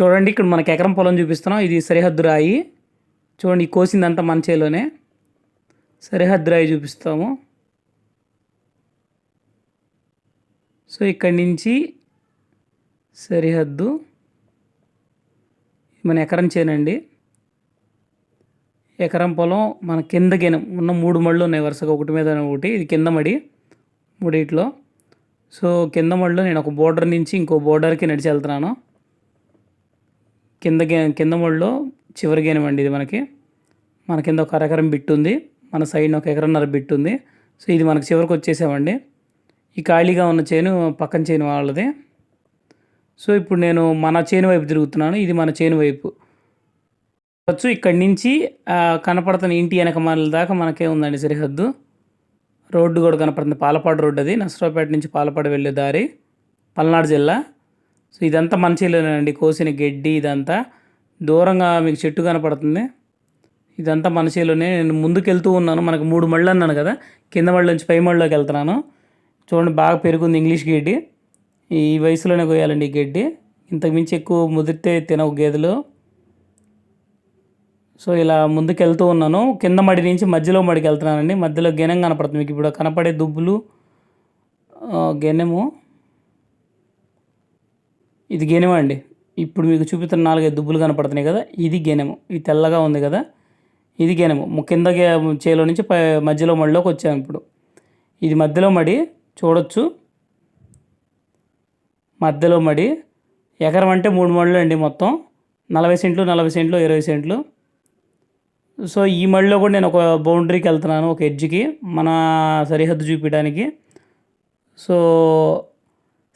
చూడండి ఇక్కడ మనకి ఎకరం పొలం చూపిస్తున్నాం. ఇది సరిహద్దు రాయి. చూడండి కోసిందంతా మన చేలోనే. సరిహద్దు రాయి చూపిస్తాము. సో ఇక్కడి నుంచి సరిహద్దు. మన ఎకరం చేనండి. ఎకరం పొలం మన కింద గెనం ఉన్న మూడు మళ్ళు ఉన్నాయి వరుసగా. ఒకటి మీద ఒకటి. ఇది కింద మడి మూడిట్లో. సో కింద మడిలో నేను ఒక బోర్డర్ నుంచి ఇంకో బోర్డర్కి నడిచి వెళ్తున్నాను. కింద కింద మడిలో చివరి గేనం అండి ఇది మనకి. మన కింద ఒక అరెకరం బిట్ ఉంది మన సైడ్ ఒక ఎకరన్నర బిట్ ఉంది సో ఇది మనకు చివరికి వచ్చేసామండి. ఈ ఖాళీగా ఉన్న చేను పక్కన చేను వాళ్ళది. సో ఇప్పుడు నేను మన చేను వైపు తిరుగుతున్నాను. ఇది మన చేను వైపు. వచ్చు ఇక్కడి నుంచి కనపడుతున్న ఇంటి వెనక మనల దాకా మనకే ఉందండి సరిహద్దు. రోడ్డు కూడా కనపడుతుంది. పాలపాడు రోడ్డు అది. నసరావుపేట నుంచి పాలపాడు వెళ్ళే దారి. పల్నాడు జిల్లా. సో ఇదంతా మంచిలోనేనండి కోసిన గడ్డి ఇదంతా. దూరంగా మీకు చెట్టు కనపడుతుంది. ఇదంతా మనసేలోనే నేను ముందుకెళ్తూ ఉన్నాను. మనకు మూడు మళ్ళు అన్నాను కదా. కింద మళ్ళీ నుంచి పై మళ్ళలోకి వెళ్తున్నాను. చూడండి బాగా పెరుగుంది ఇంగ్లీష్ గడ్డి. ఈ వయసులోనే కోయాలండి ఈ గడ్డి. ఇంతకు మించి ఎక్కువ ముదిరితే తినవు గేదెలు. సో ఇలా ముందుకెళ్తూ ఉన్నాను. కింద మడి నుంచి మధ్యలో మడికి వెళ్తున్నానండి. మధ్యలో గెనం కనపడుతుంది. మీకు ఇప్పుడు కనపడే దుబ్బులు గెనము ఇది గెనెమ అండి. ఇప్పుడు మీకు చూపిస్తున్న నాలుగైదు దుబ్బులు కనపడుతున్నాయి కదా ఇది గెనెము ఇది తెల్లగా ఉంది కదా ఇది గెనెము కింద గే- చేలో నుంచి పై మధ్యలో మడిలోకి వచ్చాము ఇప్పుడు. ఇది మధ్యలో మడి చూడొచ్చు. మధ్యలో మడి ఎకరం అంటే మూడు మడులు అండి మొత్తం. నలభై సెంట్లు నలభై సెంట్లు ఇరవై సెంట్లు. సో ఈ మడిలో కూడా నేను ఒక బౌండరీకి వెళ్తున్నాను ఒక ఎడ్జ్కి మన సరిహద్దు చూపించడానికి. సో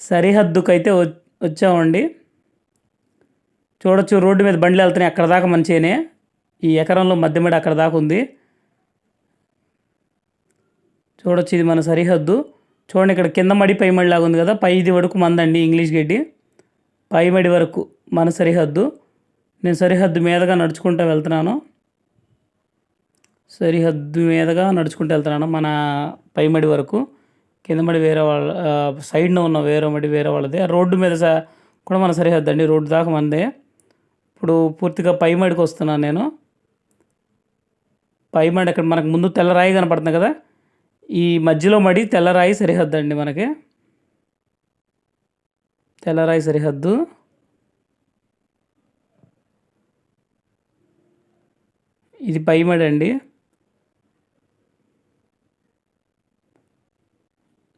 సరిహద్దుకైతే వ- వచ్చామండి. చూడొచ్చు రోడ్డు మీద బండ్లు వెళ్తున్నాయి. అక్కడ దాకా మంచిగానే ఈ ఎకరంలో మధ్య మడి అక్కడ దాకా ఉంది. చూడొచ్చు ఇది మన సరిహద్దు. చూడండి ఇక్కడ కింద మడి పై మడి లాగా ఉంది కదా. పై ఇది వరకు మందండి ఇంగ్లీష్ గడ్డి. పై మడి వరకు మన సరిహద్దు. నేను సరిహద్దు మీదగా నడుచుకుంటూ వెళ్తున్నాను. సరిహద్దు మీదగా నడుచుకుంటూ వెళ్తున్నాను మన పైమడి వరకు. కింద మడి వేరే వాళ్ళ సైడ్న ఉన్న వేరే మడి వేరే వాళ్ళదే. రోడ్డు మీద కూడా మన సరిహద్దు అండి రోడ్డు దాకా మందే ఇప్పుడు పూర్తిగా పై మడికి వస్తున్నాను నేను. పై మడి అక్కడ మనకు ముందు తెల్లరాయి కనపడుతుంది కదా? ఈ మధ్యలో మడి తెల్లరాయి సరిహద్దు అండి మనకి. తెల్లరాయి సరిహద్దు. ఇది పై మడి అండి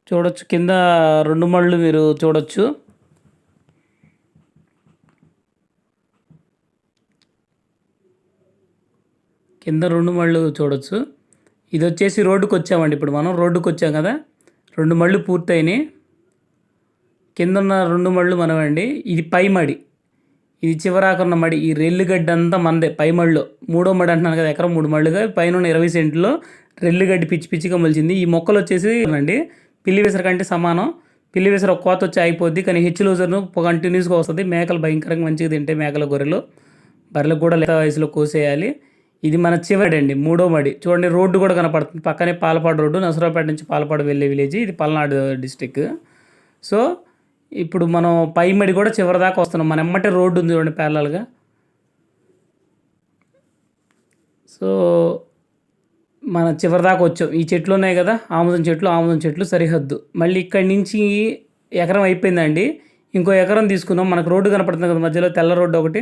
చూడొచ్చు. కింద రెండు మళ్ళు మీరు చూడొచ్చు. కింద రెండు మళ్ళు చూడొచ్చు. ఇది వచ్చేసి రోడ్డుకి వచ్చామండి. ఇప్పుడు మనం రోడ్డుకి వచ్చాం కదా. రెండు మళ్ళు పూర్తయినాయి. కింద ఉన్న రెండు మళ్ళు మనమండి. ఇది పై మడి. ఇది చివరాకున్న మడి. ఈ రెల్లుగడ్డ అంతా మందే పై మడిలో మూడో మడి అంటున్నాను కదా ఎకరం మూడు మళ్ళుగా. పైన ఉన్న ఇరవై సెంట్లో రెల్లుగడ్డి పిచ్చి పిచ్చిగా మొలిచింది. ఈ మొక్కలు వచ్చేసి అండి పిల్లి విసర కంటే సమానం. పిల్లి విసర ఒక కోత వచ్చి అయిపోద్ది. కానీ హెచ్ లూజర్ను కంటిన్యూస్గా వస్తుంది. మేకలు భయంకరంగా మంచిగా తింటే మేకల గొర్రెలు బర్రెలకు కూడా లేత వయసులో కోసేయాలి. ఇది మన చివరి అండి మూడో మడి. చూడండి రోడ్డు కూడా కనపడుతుంది. పక్కనే పాలపాడు రోడ్డు నసరాపేట నుంచి పాలపాడు వెళ్ళే విలేజ్. ఇది పల్నాడు డిస్టిక్ సో ఇప్పుడు మనం పై మడి కూడా చివరి దాకా వస్తున్నాం. మన ఎమ్మటే రోడ్డు ఉంది చూడండి ప్యారలల్గా సో మన చివరి దాకా వచ్చాం. ఈ చెట్లు ఉన్నాయి కదా ఆముదం చెట్లు ఆముదం చెట్లు సరిహద్దు. మళ్ళీ ఇక్కడి నుంచి ఎకరం అయిపోయిందండి. ఇంకో ఎకరం తీసుకున్నాం మనకు రోడ్డు కనపడుతుంది కదా మధ్యలో తెల్ల రోడ్డు ఒకటి.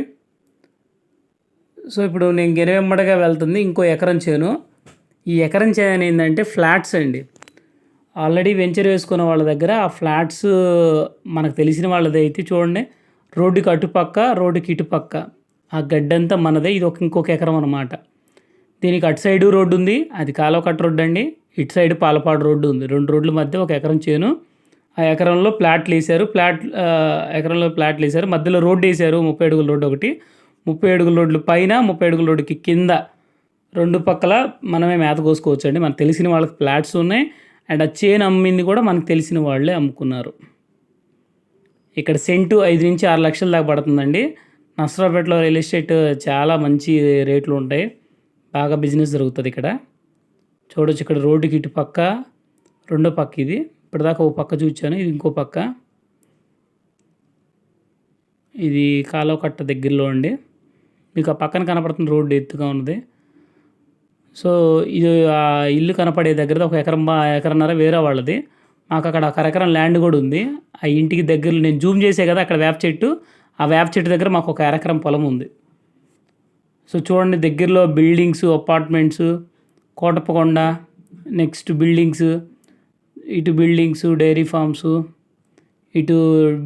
సో ఇప్పుడు నేను గెనవెమ్మడగా వెళ్తుంది. ఇంకో ఎకరం చేను. ఈ ఎకరం చేను ఏంటంటే ఫ్లాట్స్ అండి. ఆల్రెడీ వెంచర్ వేసుకున్న వాళ్ళ దగ్గర ఆ ఫ్లాట్స్ మనకు తెలిసిన వాళ్ళది అయితే చూడండి. రోడ్డుకి అటుపక్క రోడ్డుకి ఇటుపక్క. ఆ గడ్డంతా మనదే. ఇది ఒక ఇంకొక ఎకరం అనమాట దీనికి అటు సైడు రోడ్డు ఉంది అది కాలువ కట్ట రోడ్డు అండి. ఇటు సైడ్ పాలపాడు రోడ్డు ఉంది. రెండు రోడ్ల మధ్య ఒక ఎకరం చేను. ఆ ఎకరంలో ప్లాట్లు వేసారు ప్లాట్ ఎకరంలో ప్లాట్లు వేసారు మధ్యలో రోడ్డు వేసారు ముప్పై అడుగుల రోడ్డు ఒకటి. ముప్పై అడుగుల రోడ్లు పైన ముప్పై అడుగుల రోడ్డుకి కింద రెండు పక్కల మనమే మేత కోసుకోవచ్చు అండి మనకు తెలిసిన వాళ్ళకి ప్లాట్స్ ఉన్నాయి. అండ్ ఆ చేను అమ్మింది కూడా మనకు తెలిసిన వాళ్ళే అమ్ముకున్నారు. ఇక్కడ సెంటు ఐదు నుంచి ఆరు లక్షల దాకా పడుతుందండి. నసరాపేటలో రియల్ ఎస్టేట్ చాలా మంచి రేట్లు ఉంటాయి. బాగా బిజినెస్ జరుగుతుంది ఇక్కడ. చూడొచ్చు ఇక్కడ రోడ్డుకి ఇటు పక్క రెండో పక్క ఇది. ఇప్పటిదాకా ఓ పక్క చూచాను ఇది ఇంకో పక్క. ఇది కాలువ కట్ట దగ్గరలో అండి మీకు ఆ పక్కన కనపడుతున్న రోడ్డు ఎత్తుగా ఉన్నది. సో ఇది ఆ ఇల్లు కనపడే దగ్గర ఒక ఎకరం ఎకరన్నర వేరే వాళ్ళది. మాకు అక్కడ ఒక ఎకరం ల్యాండ్ కూడా ఉంది. ఆ ఇంటికి దగ్గరలో నేను జూమ్ చేసే కదా అక్కడ వేప చెట్టు. ఆ వేప చెట్టు దగ్గర మాకు ఒక ఎకరం పొలం ఉంది. సో చూడండి దగ్గరలో buildings apartments Kotappakonda next buildings ఇటు బిల్డింగ్స్ డైరీ ఫార్మ్స్ ఇటు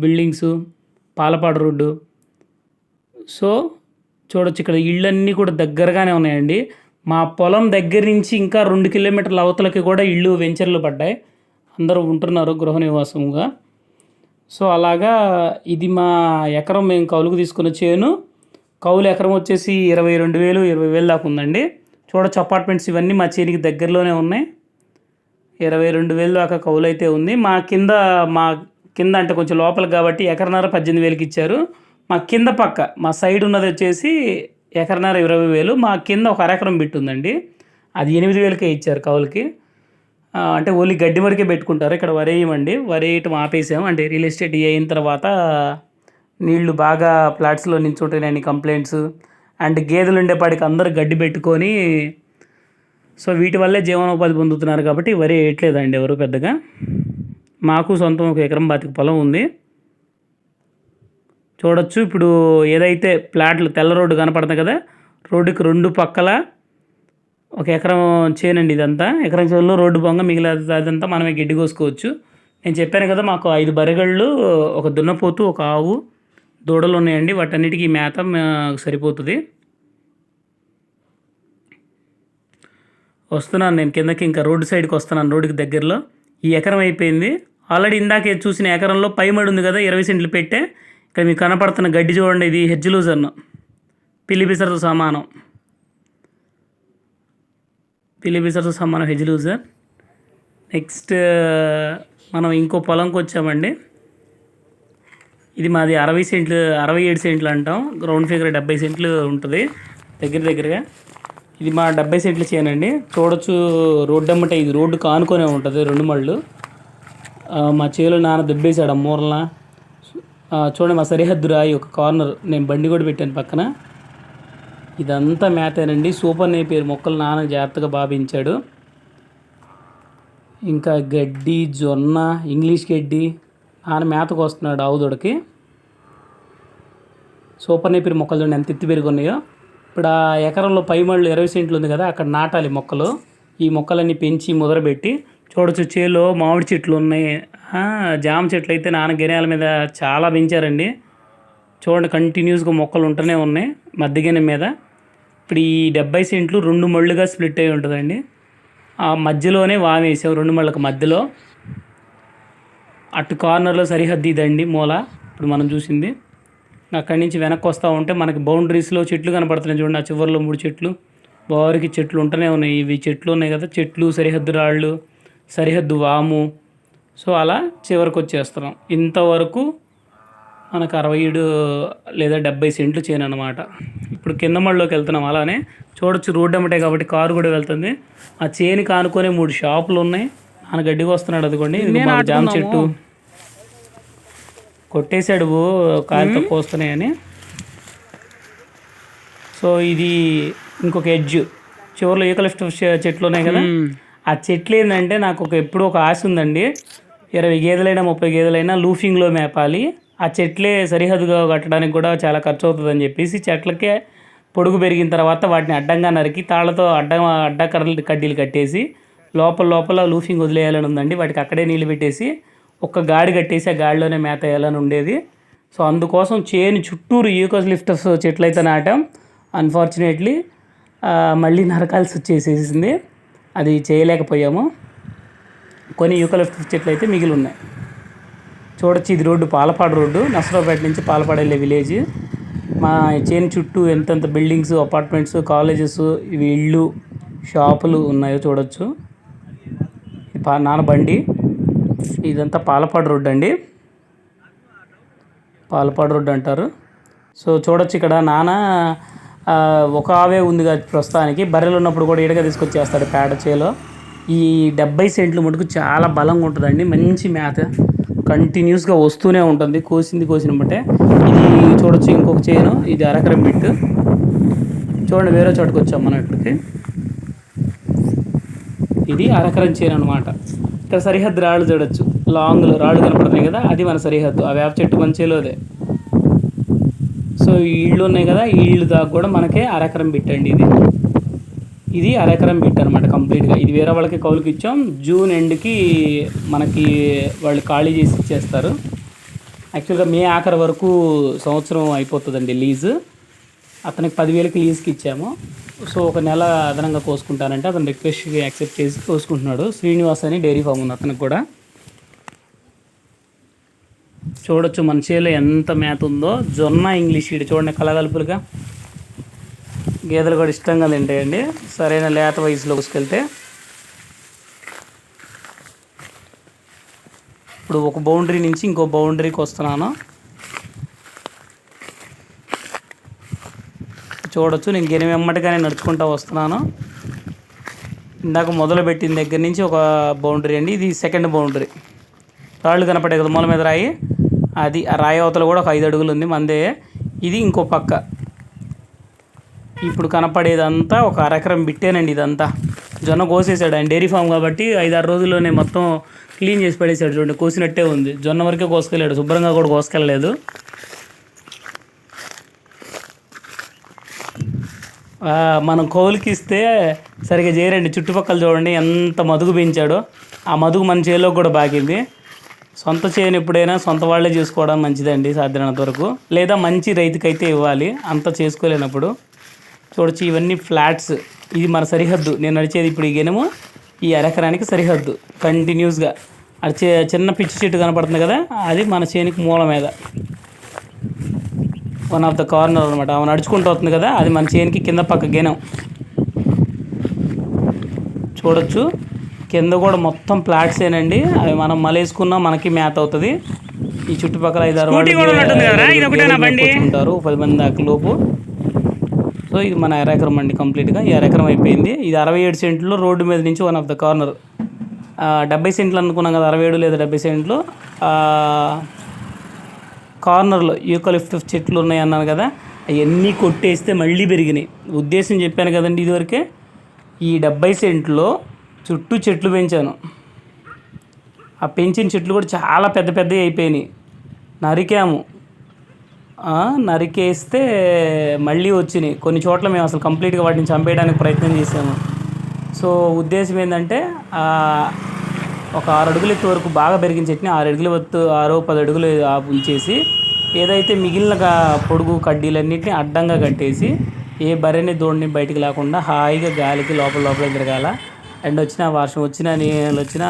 బిల్డింగ్స్ పాలపాడు రోడ్డు. సో చూడొచ్చు ఇక్కడ ఇళ్ళన్నీ కూడా దగ్గరగానే ఉన్నాయండి. మా పొలం దగ్గర నుంచి ఇంకా రెండు కిలోమీటర్ల అవతలకి కూడా ఇళ్ళు వెంచర్లు పడ్డాయి. అందరూ ఉంటున్నారు గృహ నివాసంగా. సో అలాగా ఇది మా ఎకరం మేము కౌలుకు తీసుకున్న చేను. కౌలు ఎకరం వచ్చేసి ఇరవై రెండు వేలు ఇరవై వేలు దాకా ఉందండి. చూడొచ్చు అపార్ట్మెంట్స్ ఇవన్నీ మా చేనికి దగ్గరలోనే ఉన్నాయి. ఇరవై రెండు వేలు దాకా కౌలు అయితే ఉంది. మా కింద మా కింద అంటే కొంచెం లోపల కాబట్టి ఎకరన్నర పద్దెనిమిది వేలకి ఇచ్చారు. మా కింద పక్క మా సైడ్ ఉన్నది వచ్చేసి ఎకరన్నర ఇరవై వేలు. మా కింద ఒక అరెకరం బిట్ ఉందండి. అది ఎనిమిది వేలకే ఇచ్చారు కౌలుకి. అంటే ఓన్లీ గడ్డి వరకే పెట్టుకుంటారు. ఇక్కడ వరేయమండి. వరేయటం వరి వేయటం ఆపేసాం అంటే రియల్ ఎస్టేట్ అయిన తర్వాత నీళ్ళు బాగా ప్లాట్స్లో నించుంటున్నాయని కంప్లైంట్స్. అండ్ గేదెలు ఉండేపాటికి అందరూ గడ్డి పెట్టుకొని సో వీటి వల్లే జీవనోపాధి పొందుతున్నారు కాబట్టి వరి వేయట్లేదండి ఎవరు పెద్దగా. మాకు సొంతం ఒక ఎకరం బాతికి పొలం ఉంది. చూడొచ్చు ఇప్పుడు ఏదైతే ప్లాట్లు తెల్ల రోడ్డు కనపడుతుంది కదా రోడ్డుకి రెండు పక్కల ఒక ఎకరం చేనండి ఇదంతా. ఎకరం చేనులో రోడ్డు బొంగ మిగిలిన అదంతా మనమే గడ్డి కోసుకోవచ్చు. నేను చెప్పాను కదా మాకు ఐదు బరగళ్ళు ఒక దున్నపోతు ఒక ఆవు దూడలు ఉన్నాయండి వాటన్నిటికీ మేత సరిపోతుంది. వస్తున్నాను నేను కిందకి ఇంకా రోడ్డు సైడ్కి వస్తున్నాను రోడ్డుకి దగ్గరలో. ఈ ఎకరం అయిపోయింది. ఆల్రెడీ ఇందాకే చూసిన ఎకరంలో పైమడి ఉంది కదా ఇరవై సెంట్లు పెట్టే. ఇక్కడ మీకు కనపడుతున్న గడ్డి చూడండి ఇది హెడ్జ్ లూజర్ను పిల్లిపిసర్తో సమానం. పిల్లి సమానం హెడ్జ్ లూజర్. నెక్స్ట్ మనం ఇంకో పొలంకి వచ్చామండి ఇది మాది అరవై సెంట్లు అరవై ఏడు సెంట్లు అంటాం. గ్రౌండ్ ఫిగర్ డెబ్బై సెంట్లు ఉంటుంది దగ్గర దగ్గరగా. ఇది మా డెబ్బై సెంట్లు చేయనండి చూడొచ్చు రోడ్డు అమ్మటే ఇది రోడ్డు కానుకొనే ఉంటుంది రెండు మళ్ళు. మా చేలో నాన్న దెబ్బేశాడు ఆ మూలన చూడండి మా సరిహద్దు రాయి ఒక కార్నర్ నేను బండి కూడా పెట్టాను పక్కన. ఇదంతా మేతేనండి సూపర్ నేపియర్ మొక్కలు నాన్న జాగ్రత్తగా భావించాడు ఇంకా గడ్డి జొన్న ఇంగ్లీష్ గడ్డి నాన్న మేతకు వస్తున్నాడు ఆవుదోడికి. సూపర్ నేపిరి మొక్కలు చూడండి ఎంత ఎత్తి పెరుగున్నాయో ఇప్పుడు ఆ ఎకరంలో పై మళ్ళు ఇరవై సెంట్లు ఉంది కదా అక్కడ నాటాలి మొక్కలు. ఈ మొక్కలన్నీ పెంచి ముదరబెట్టి చూడొచ్చు చేలో మామిడి చెట్లు ఉన్నాయి. జామ చెట్లు అయితే నాన్న గిన్నెల మీద చాలా పెంచారండి. చూడండి కంటిన్యూస్గా మొక్కలు ఉంటూనే ఉన్నాయి మధ్య గిన్నె మీద. ఇప్పుడు ఈ డెబ్బై సెంట్లు రెండు మళ్ళుగా స్ప్లిట్ అయి ఉంటుందండి. ఆ మధ్యలోనే వామేసాం రెండు మళ్ళకి మధ్యలో. అటు కార్నర్లో సరిహద్దు ఇదండి మూల. ఇప్పుడు మనం చూసింది. అక్కడి నుంచి వెనక్కి వస్తూ ఉంటే మనకి బౌండరీస్లో చెట్లు కనపడుతున్నాయి చూడండి. ఆ చివరిలో మూడు చెట్లు. బారికి చెట్లు ఉంటూనే ఉన్నాయి. ఇవి చెట్లు ఉన్నాయి కదా. చెట్లు సరిహద్దు రాళ్ళు సరిహద్దు వాము. సో అలా చివరికి వచ్చేస్తున్నాం. ఇంతవరకు మనకు అరవై ఏడు లేదా డెబ్బై సెంట్లు చేయను అనమాట ఇప్పుడు కింద మళ్ళలోకి వెళ్తున్నాం. అలానే చూడొచ్చు రోడ్డు అమ్మటే కాబట్టి కారు కూడా వెళ్తుంది. ఆ చేని కానుకొని మూడు షాపులు ఉన్నాయి. ఆయన గడ్డికి వస్తున్నాడు అదిగోండి. జామ చెట్టు. కొట్టేశాడు ఓ కాయలతో కోస్తున్నాయని సో ఇది ఇంకొక ఎడ్జ్. చివరిలో ఈకలిఫ్ట్ చెట్లు ఉన్నాయి కదా. ఆ చెట్లు ఏంటంటే నాకు ఒక ఎప్పుడు ఒక ఆశ ఉందండి. ఇరవై గేదెలైనా ముప్పై గేదెలైనా లూఫింగ్లో మేపాలి. ఆ చెట్లే సరిహద్దుగా కట్టడానికి కూడా చాలా ఖర్చు అవుతుందని చెప్పేసి చెట్లకే పొడుగు పెరిగిన తర్వాత వాటిని అడ్డంగా నరికి తాళ్ళతో అడ్డం అడ్డ కడ్డీలు కట్టేసి లోపల లోపల లూఫింగ్ వదిలేయాలని ఉందండి. వాటికి అక్కడే నీళ్ళు పెట్టేసి ఒక్క గాడి కట్టేసి ఆ గాడిలోనే మేత వేయాలని ఉండేది. సో అందుకోసం చేను చుట్టూరు ఈకోస్ లిఫ్టర్స్ చెట్లు అయితే నాటాం అన్ఫార్చునేట్లీ మళ్ళీ నరకాల్సి వచ్చేసేసింది. అది చేయలేకపోయాము. కొన్ని యూకలిఫ్ట్ చెట్లు అయితే మిగిలి ఉన్నాయి చూడొచ్చు ఇది రోడ్డు పాలపాడు రోడ్డు. నసరావుపేట నుంచి పాలపాడు వెళ్ళే విలేజ్. మా చేను చుట్టూ ఎంతెంత బిల్డింగ్స్ అపార్ట్మెంట్స్ కాలేజెస్ ఇవి ఇళ్ళు షాపులు ఉన్నాయో చూడొచ్చు. ఇది పా నాన్న బండి. ఇదంతా పాలపాడు రోడ్డు అండి. పాలపాడు రోడ్డు అంటారు. సో చూడొచ్చు ఇక్కడ నాన్న ఒక ఆవే ఉంది కదా ప్రస్తుతానికి. బర్రెలు ఉన్నప్పుడు కూడా ఇడగా తీసుకొచ్చేస్తాడు పేడ చేలో. ఈ డెబ్బై సెంట్లు మటుకు చాలా బలంగా ఉంటుందండి. మంచి మేత కంటిన్యూస్గా వస్తూనే ఉంటుంది. కోసింది కోసిన బట్టే ఇది చూడొచ్చు ఇంకొక చేను. ఇది అరకరం బిట్ చూడండి వేరే చోటుకు వచ్చాం మన ఇక్కడికి. ఇది అరకరం చేను అనమాట ఇక్కడ సరిహద్దు రాళ్ళు చూడొచ్చు. లాంగ్లో రాళ్ళు కనపడుతున్నాయి కదా అది మన సరిహద్దు. ఆ వేప చెట్టు మన చేలోదే. సో ఈ ఇళ్ళు ఉన్నాయి కదా ఈ ఇళ్ళు దాకా కూడా మనకే అరెకరం బిట్టండి ఇది. ఇది అరెకరం బిట్ అనమాట కంప్లీట్గా. ఇది వేరే వాళ్ళకి కౌలుకి ఇచ్చాం. జూన్ ఎండ్కి మనకి వాళ్ళు ఖాళీ చేసి ఇచ్చేస్తారు. యాక్చువల్గా మే ఆఖరి వరకు సంవత్సరం అయిపోతుందండి లీజు. అతనికి పదివేలకి లీజ్కి ఇచ్చాము. సో ఒక నెల అదనంగా కోసుకుంటానంటే అతను రిక్వెస్ట్ యాక్సెప్ట్ చేసి కోసుకుంటున్నాడు. శ్రీనివాస్ అని డైరీ ఫామ్ ఉంది అతనికి కూడా. చూడొచ్చు మన చేలో ఎంత మేత ఉందో. జొన్న ఇంగ్లీష్ ఇడి చూడండి కలగలుపులుగా. గేదెలు కూడా ఇష్టంగా తింటాయండి. సరైన లేత వయసులో తీసుకెళ్తే ఇప్పుడు ఒక బౌండరీ నుంచి ఇంకో బౌండరీకి వస్తున్నాను. చూడొచ్చు. నేను గెని వెమ్మటిగానే నడుచుకుంటూ వస్తున్నాను. ఇందాక మొదలు పెట్టిన దగ్గర నుంచి ఒక బౌండరీ అండి. ఇది సెకండ్ బౌండరీ. రాళ్ళు కనపడే కదా మూల మీద రాయి. అది ఆ రాయి అవతల కూడా ఒక ఐదు అడుగులు ఉంది మందే. ఇది ఇంకో పక్క. ఇప్పుడు కనపడేదంతా ఒక అరెకరం బిట్టేనండి ఇదంతా. జొన్న కోసేసాడు ఆయన డైరీ ఫామ్ కాబట్టి ఐదారు రోజుల్లోనే మొత్తం క్లీన్ చేసి పడేసాడు చూడండి. కోసినట్టే ఉంది. జొన్న వరకే కోసుకెళ్ళాడు. శుభ్రంగా కూడా కోసుకెళ్ళలేదు. మనం కౌలుకిస్తే సరిగా సరిగ్గా చేయరండి. చుట్టుపక్కల చూడండి ఎంత మదుగు పెంచాడో. ఆ మదుగు మన చేలోకి కూడా బాగింది. సొంత చేయని ఎప్పుడైనా సొంత వాళ్ళే చేసుకోవడం మంచిదండి సాధ్యమైనంత వరకు. లేదా మంచి రైతుకైతే ఇవ్వాలి. అంత చేసుకోలేనప్పుడు. చూడొచ్చు ఇవన్నీ ఫ్లాట్స్. ఇది మన సరిహద్దు. నేను నడిచేది ఇప్పుడు ఈ గెనుము ఈ అరెకరానికి సరిహద్దు. కంటిన్యూస్గా. అది చిన్న పిచ్చి చెట్టు కనపడుతుంది కదా అది మన చేనికి మూల మీద. వన్ ఆఫ్ ద కార్నర్ అనమాట ఆమె నడుచుకుంటూ వస్తుంది కదా అది మన చేనికి కింద పక్క గెనం. చూడొచ్చు. కింద కూడా మొత్తం ప్లాట్స్ ఏనండి. అవి మనం మలేసుకున్నా మనకి మేత అవుతుంది. ఈ చుట్టుపక్కల ఐదారు ఉంటారు పది మంది దాకా లోపు. సో ఇది మన ఎకరం అండి కంప్లీట్గా ఈ ఎకరం అయిపోయింది. ఇది అరవై ఏడు సెంట్లు రోడ్డు మీద నుంచి వన్ ఆఫ్ ద కార్నర్ డెబ్బై సెంట్లు అనుకున్నాం కదా అరవై ఏడు లేదా డెబ్బై సెంట్లు. కార్నర్లో యూకలిఫ్టస్ చెట్లు ఉన్నాయి అన్నాను కదా అవన్నీ కొట్టేస్తే మళ్ళీ పెరిగినాయి. ఉద్దేశం చెప్పాను కదండి ఇదివరకే ఈ డెబ్బై సెంట్లో చుట్టూ చెట్లు పెంచాను. ఆ పెంచిన చెట్లు కూడా చాలా పెద్ద పెద్దవి అయిపోయినాయి. నరికాము. నరికేస్తే మళ్ళీ వచ్చినాయి. కొన్ని చోట్ల మేము అసలు కంప్లీట్గా వాటిని చంపేయడానికి ప్రయత్నం చేసాము సో ఉద్దేశం ఏంటంటే ఒక ఆరు అడుగుల ఎత్తు వరకు బాగా పెరిగిన చెట్టుని ఆరు అడుగుల వత్తు ఆరో పది అడుగులు ఉంచేసి ఏదైతే మిగిలిన పొడుగు కడ్డీలన్నింటినీ అడ్డంగా కట్టేసి ఏ బర్రెని దోడిని బయటికి లేకుండా హాయిగా గాలికి లోపల లోపల తిరగాల. అండ్ వచ్చిన వర్షం వచ్చినా నీళ్ళు వచ్చినా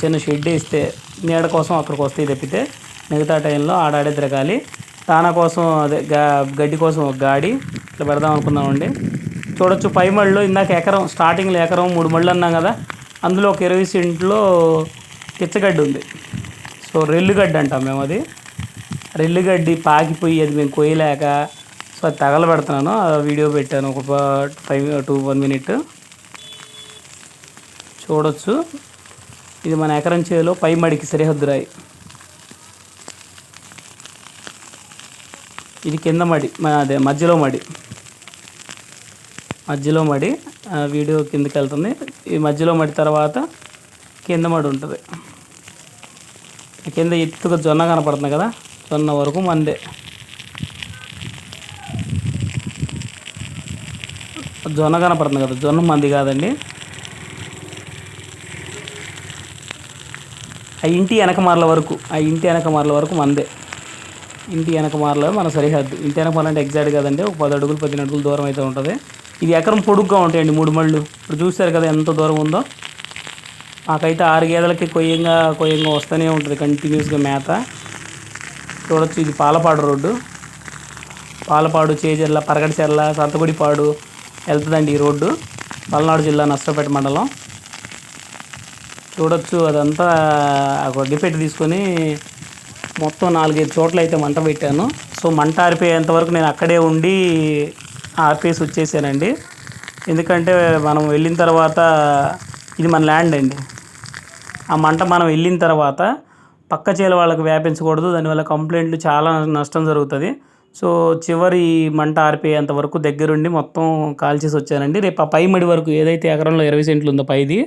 చిన్న షెడ్ వేస్తే నీడ కోసం అక్కడికి వస్తాయి తప్పితే మిగతా టైంలో ఆడాడే తిరగాలి. దానా కోసం అదే గా గడ్డి కోసం ఒక గాడి ఇట్లా పెడదాం అనుకున్నామండి చూడొచ్చు పై మళ్ళీ ఇందాక ఎకరం స్టార్టింగ్లో ఎకరం మూడు మళ్ళు అన్నాం కదా. అందులో ఒక ఇరవై సెంట్లో పిచ్చగడ్డి ఉంది. సో రెల్లుగడ్డి అంటాం మేము అది. రెల్లుగడ్డి పాకిపోయి అది మేము కొయ్యలేక సో అది తగలబెడుతున్నాను. ఆ వీడియో పెట్టాను ఒక ఫైవ్ టూ వన్ మినిట్. చూడొచ్చు. ఇది మన ఎకరం చేలో పై మడికి సరిహద్దు రాయి ఇది కింద మడి అదే మధ్యలో మడి. మధ్యలో మడి. వీడియో కిందకి వెళ్తుంది. ఈ మధ్యలో మడి తర్వాత కింద మడి ఉంటుంది. కింద ఎత్తుగా జొన్న కనపడుతుంది కదా? జొన్న వరకు మందే జొన్న కనపడుతుంది కదా? జొన్న మంది కాదండి. ఆ ఇంటి వెనకమార్ల వరకు ఆ ఇంటి వెనకమార్ల వరకు మందే. ఇంటి వెనకమార్ల మన సరిహద్దు. ఇంటి వెనకమాల అంటే ఎగ్జాక్ట్ కదండి. ఒక పది అడుగులు పదిహేను అడుగులు దూరం అయితే ఉంటుంది. ఇది ఎకరం పొడుగ్గా ఉంటాయండి మూడు మళ్ళు. ఇప్పుడు చూస్తారు కదా ఎంత దూరం ఉందో. మాకైతే ఆరు గేదెలకి కొయ్యంగా కొయ్యంగా వస్తూనే ఉంటుంది కంటిన్యూస్గా మేత. చూడొచ్చు ఇది పాలపాడు రోడ్డు. పాలపాడు చేజర్ల పరగడిచెర్ల సంతగుడిపాడు వెళ్తుందండి ఈ రోడ్డు. పల్నాడు జిల్లా నష్టపేట మండలం. చూడొచ్చు అదంతా ఒక తీసుకొని మొత్తం నాలుగైదు చోట్ల అయితే మంట పెట్టాను. సో మంట ఆరిపోయేంత వరకు నేను అక్కడే ఉండి ఆర్పేసి వచ్చేసానండి. ఎందుకంటే మనం వెళ్ళిన తర్వాత ఇది మన ల్యాండ్ అండి. ఆ మంట మనం వెళ్ళిన తర్వాత పక్క చేల వాళ్ళకి వ్యాపించకూడదు. దానివల్ల కంప్లైంట్లు చాలా నష్టం జరుగుతుంది. సో చివరి మంట ఆరిపోయేంత వరకు దగ్గరుండి మొత్తం కాల్చేసి వచ్చానండి. రేపు ఆ పై మడి వరకు ఏదైతే ఎకరంలో ఇరవై సెంట్లు ఉందో పైది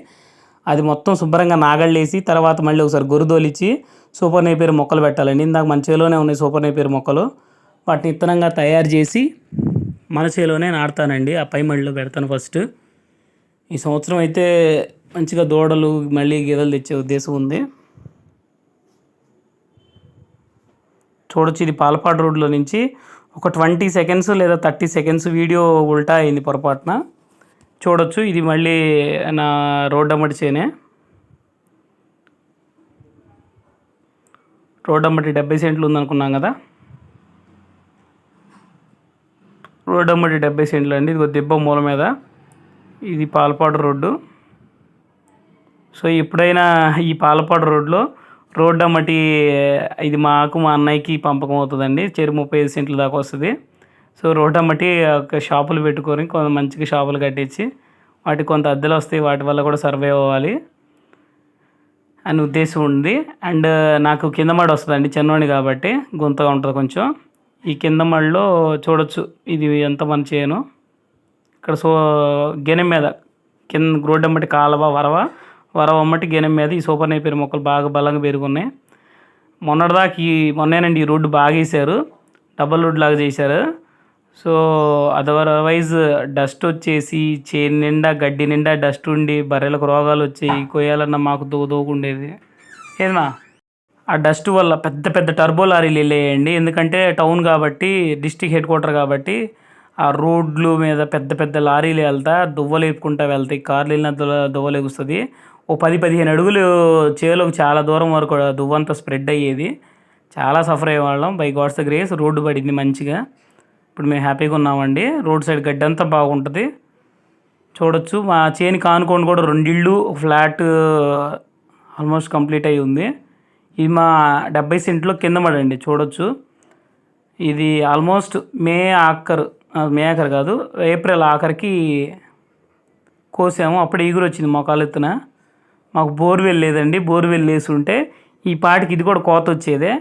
అది మొత్తం శుభ్రంగా నాగళ్ళేసి తర్వాత మళ్ళీ ఒకసారి గొరుదోలిచ్చి సూపర్ నేపేరు మొక్కలు పెట్టాలండి. ఇందాక మన చేలోనే ఉన్నాయి సూపర్ నేపేరు మొక్కలు. వాటిని ఇత్తనంగా తయారు చేసి మన చేలోనే ఆ పై మడిలో పెడతాను ఫస్ట్. ఈ సంవత్సరం అయితే మంచిగా దూడలు మళ్ళీ గేదెలు తెచ్చే ఉద్దేశం ఉంది. చూడొచ్చు ఇది పాలపాడు రోడ్లో నుంచి ఒక ట్వంటీ సెకండ్స్ లేదా థర్టీ సెకండ్స్ వీడియో ఉల్టా అయింది పొరపాటున. చూడొచ్చు ఇది మళ్ళీ నా రోడ్ అమ్మటి చేనే. రోడ్ అమ్మటి డెబ్బై సెంట్లు ఉందనుకున్నాం కదా. రోడ్ అమ్మటి డెబ్బై సెంట్లు అండి. ఇది దిబ్బ మూల మీద. ఇది పాలపాడు రోడ్డు. సో ఎప్పుడైనా ఈ పాలపాడు రోడ్లో రోడ్డు అమ్మటి ఇది మాకు మా అన్నయ్యకి పంపకం అవుతుందండి. చెరు ముప్పై ఐదు సెంట్ల దాకా వస్తుంది. సో రోడ్డు అమ్మటి ఒక షాపులు పెట్టుకొని కొంత మంచిగా షాపులు కట్టించి వాటికి కొంత అద్దెలు వస్తాయి. వాటి వల్ల కూడా సర్వే అవ్వాలి అని ఉద్దేశం ఉంది. అండ్ నాకు కింద మాడ వస్తుందండి. చిన్నవాడిని కాబట్టి గుంతగా ఉంటుంది కొంచెం. ఈ కింద మడిలో చూడొచ్చు ఇది ఎంత మన చేయను. ఇక్కడ సో గెనెం మీద కింద రోడ్డు అమ్మటి కాలవ వరవ వరవ అమ్మటి గెనెం మీద ఈ సూపర్ నేపేరు మొక్కలు బాగా బలంగా పెరుగున్నాయి. మొన్నటిదాకా ఈ మొన్నేనండి ఈ రోడ్డు బాగా వేసారు డబల్ రోడ్ లాగా చేశారు. సో అదర్వైజ్ డస్ట్ వచ్చేసి చేను నిండా గడ్డి నిండా డస్ట్ ఉండి బర్రెలకు రోగాలు వచ్చాయి కొయ్యాలన్నా మాకు దోదోకుండేది ఏదన్నా? ఆ డస్ట్ వల్ల పెద్ద పెద్ద టర్బో లారీలు వెళ్ళేయండి. ఎందుకంటే టౌన్ కాబట్టి డిస్టిక్ హెడ్ క్వార్టర్ కాబట్టి ఆ రోడ్లు మీద పెద్ద పెద్ద లారీలు వెళ్తా దువ్వలేపుకుంటా వెళ్తాయి కార్లు వెళ్ళిన దువ్వలేగుస్తుంది ఓ పది పదిహేను అడుగులు చేలోకి చాలా దూరం వరకు దువ్వంతా స్ప్రెడ్ అయ్యేది. చాలా సఫర్ అయ్యేవాళ్ళం. బై గాడ్స్ గ్రేస్ రోడ్డు పడింది మంచిగా. ఇప్పుడు మేము హ్యాపీగా ఉన్నామండి. రోడ్ సైడ్ గడ్డి అంతా బాగుంటుంది. చూడొచ్చు. మా చేని కానుకోండి కూడా రెండిళ్ళు ఫ్లాట్ ఆల్మోస్ట్ కంప్లీట్ అయి ఉంది. ఇది మా డెబ్బై సెంట్లో కింద పడండి చూడొచ్చు. ఇది ఆల్మోస్ట్ మే ఆఖరు మే ఆఖరు కాదు ఏప్రిల్ ఆఖరికి కోసాము. అప్పుడు ఈగురు వచ్చింది మొక్కలు ఎత్తున. మాకు బోర్వెల్ లేదండి బోర్వెల్ వేసి ఉంటే ఈ పాటికి ఇది కూడా కోత వచ్చేదే.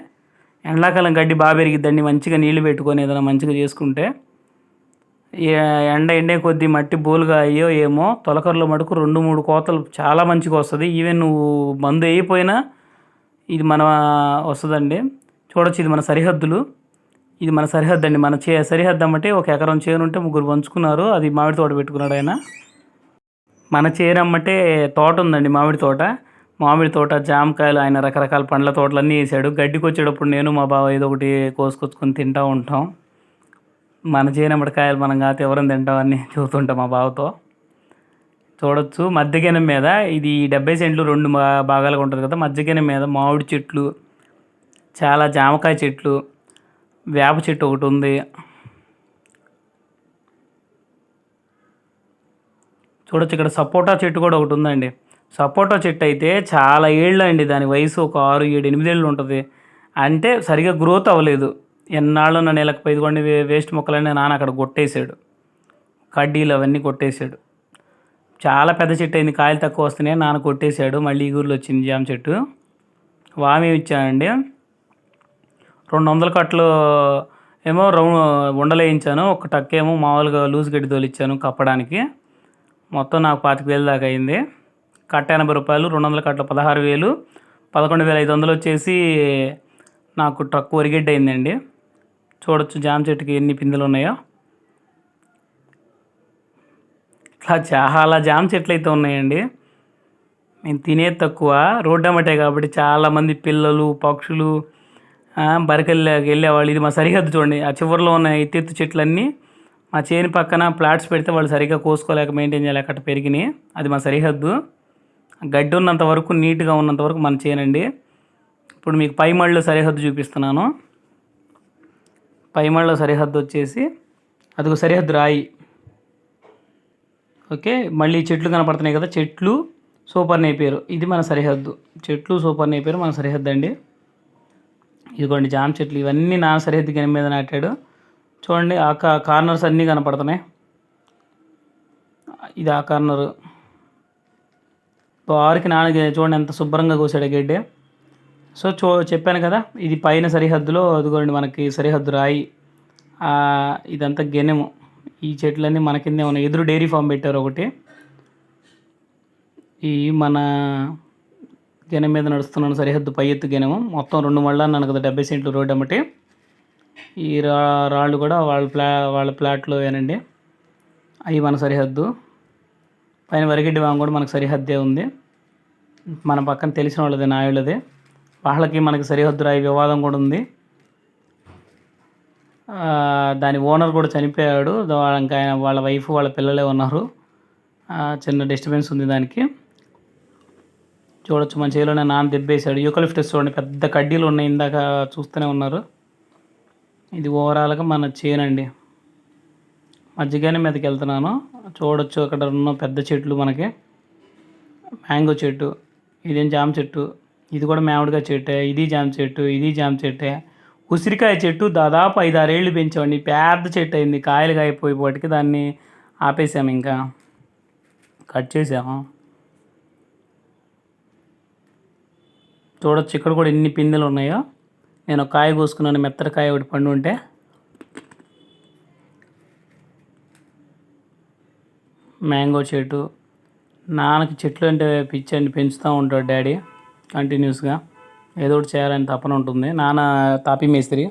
ఎండాకాలం గడ్డి బాగా పెరిగిద్దండి మంచిగా నీళ్ళు పెట్టుకొని ఏదైనా మంచిగా చేసుకుంటే. ఎండ ఎండే కొద్దీ మట్టి బోలుగా అయ్యో ఏమో తొలకరలో మటుకు రెండు మూడు కోతలు చాలా మంచిగా వస్తుంది. ఈవెన్ నువ్వు మందు వేయిపోయినా ఇది మన వస్తుందండి. చూడొచ్చు ఇది మన సరిహద్దులు. ఇది మన సరిహద్దు అండి మన చే సరిహద్దు అమ్మటే ఒక ఎకరం చేను ఉంటే ముగ్గురు పంచుకున్నారు. అది మామిడి తోట పెట్టుకున్నాడు ఆయన. మన చేను అమ్మటే తోట ఉందండి మామిడి తోట. మామిడి తోట జామకాయలు ఆయన రకరకాల పండ్ల తోటలన్నీ వేసాడు. గడ్డికి వచ్చేటప్పుడు నేను మా బావ ఏదో ఒకటి కోసుకొచ్చుకొని తింటూ ఉంటాం. మన చేయనమ్మటి కాయలు మనం కాదు ఎవరైనా తింటామని చూస్తుంటాం మా బావతో. చూడొచ్చు. మధ్యగెనం మీద ఇది డెబ్బై సెంట్లు రెండు భాగాలుగా ఉంటుంది కదా. మధ్యగెనం మీద మామిడి చెట్లు చాలా జామకాయ చెట్లు వేప చెట్టు ఒకటి ఉంది. చూడొచ్చు ఇక్కడ సపోటా చెట్టు కూడా ఒకటి ఉందండి. సపోటా చెట్టు అయితే చాలా ఏళ్ళు అండి దాని వయసు ఒక ఆరు ఏడు ఎనిమిదేళ్ళు ఉంటుంది. అంటే సరిగా గ్రోత్ అవ్వలేదు. ఎన్నాళ్ళు నా నెలకు పైదుకోండి వేస్ట్ మొక్కలన్నీ నాన్న అక్కడ కొట్టేశాడు. కడ్డీలు అవన్నీ కొట్టేశాడు. చాలా పెద్ద చెట్టు అయింది. కాయలు తక్కువ వస్తున్నాయి. నాన్న కొట్టేశాడు. మళ్ళీ ఈగూరులో వచ్చింది జామ చెట్టు. వామి ఇచ్చానండి. రెండు వందల కట్టలు ఏమో రౌండ్ ఉండలేయించాను ఒక టక్కేమో మామూలుగా లూజ్ గడ్డి తోలిచ్చాను కప్పడానికి. మొత్తం నాకు పాతిక వేలు దాకా అయింది. కట్ట ఎనభై రూపాయలు రెండు వందల కట్టలు పదహారు వేలు. పదకొండు వేల ఐదు వందలు వచ్చేసి నాకు ట్రక్ ఒరిగడ్డి అయిందండి. చూడొచ్చు జామ చెట్టుకి ఎన్ని పిందెలు ఉన్నాయో. ఇట్లా చాలా జామ చెట్లు అయితే ఉన్నాయండి. నేను తినేది తక్కువ. రోడ్డు అమ్మటే కాబట్టి చాలామంది పిల్లలు పక్షులు బరికెళ్ళి వెళ్ళేవాళ్ళు. ఇది మా సరిహద్దు చూడండి. ఆ చివరిలో ఉన్న ఎత్తెత్తు చెట్లన్నీ మా చేని పక్కన ప్లాట్స్ పెడితే వాళ్ళు సరిగ్గా కోసుకోలేక మెయింటైన్ చేయలేక అట్ట పెరిగినాయి. అది మా సరిహద్దు. గడ్డి ఉన్నంత వరకు నీట్గా ఉన్నంత వరకు మన చేయనండి ఇప్పుడు మీకు పైమళ్ళలో సరిహద్దు చూపిస్తున్నాను. పైమళ్ళ సరిహద్దు వచ్చేసి అదొక సరిహద్దు రాయి. ఓకే మళ్ళీ చెట్లు కనపడుతున్నాయి కదా చెట్లు సూపర్ నేపేరు ఇది మన సరిహద్దు. చెట్లు సూపర్ నేపేరు మన సరిహద్దు అండి. ఇదిగోండి జామ చెట్లు ఇవన్నీ నా సరిహద్దు గని మీద నాటాడు. చూడండి ఆ కార్నర్స్ అన్నీ కనపడుతున్నాయి. ఇది ఆ కార్నరు. ఆరుకి నాన్న చూడండి ఎంత శుభ్రంగా కోసాడు గడ్డి. సో చూ చెప్పాను కదా ఇది పైన సరిహద్దులో అదిగోండి మనకి సరిహద్దు రాయి. ఇదంతా గెనెము. ఈ చెట్లన్నీ మన కిందే ఉన్నాయి. ఎదురు డైరీ ఫామ్ పెట్టారు ఒకటి. ఈ మన గెనెం మీద నడుస్తున్నాను సరిహద్దు పై ఎత్తు గెనము మొత్తం రెండు మళ్ళా అన్నాను కదా డెబ్బై సెంట్లు రోడ్ అమ్మటి. ఈ రా రాళ్ళు కూడా వాళ్ళ ప్లా వాళ్ళ ప్లాట్లో ఏనండి. అవి మన సరిహద్దు. పైన వరిగడ్డి వాంగ్ కూడా మనకు సరిహద్దే ఉంది. మన పక్కన తెలిసిన వాళ్ళది నాయుళ్ళది. వాళ్ళకి మనకి సరిహద్దు రాయి వివాదం కూడా ఉంది. దాని ఓనర్ కూడా చనిపోయాడు. ఇంకా ఆయన వాళ్ళ వైఫ్ వాళ్ళ పిల్లలే ఉన్నారు. చిన్న డిస్టర్బెన్స్ ఉంది దానికి. చూడొచ్చు మన చేలోనే నాన్న దెబ్బేశాడు. యూకలిఫ్టస్ చూడండి పెద్ద కడ్డీలు ఉన్నాయి ఇందాక చూస్తూనే ఉన్నారు. ఇది ఓవరాల్గా మన చేనండి మధ్యగానే మీదకి వెళ్తున్నాను. చూడొచ్చు అక్కడ ఉన్న పెద్ద చెట్లు మనకి. మ్యాంగో చెట్టు ఇదేం జామ చెట్టు ఇది కూడా మామిడికాయ చెట్టే ఇది జామ చెట్టు ఇది జామ చెట్టే. ఉసిరికాయ చెట్టు దాదాపు ఐదారేళ్ళు పెంచామండి పెద్ద చెట్టు అయింది. కాయలు కాయపోయేపాటికి దాన్ని ఆపేసాము ఇంకా. కట్ చేసాము చూడొచ్చు ఇక్కడ కూడా ఎన్ని పిందెలు ఉన్నాయో. నేను కాయ కోసుకున్నాను. మెత్తడికాయ ఒకటి పండు ఉంటే మ్యాంగో చెట్టు. నాన్నకి చెట్లు అంటే పిచ్చి అండి పెంచుతూ ఉంటాడు డాడీ కంటిన్యూస్గా. ఏదో ఒకటి చేయాలని తపన ఉంటుంది. నాన్న తాపీ మేస్త్రి.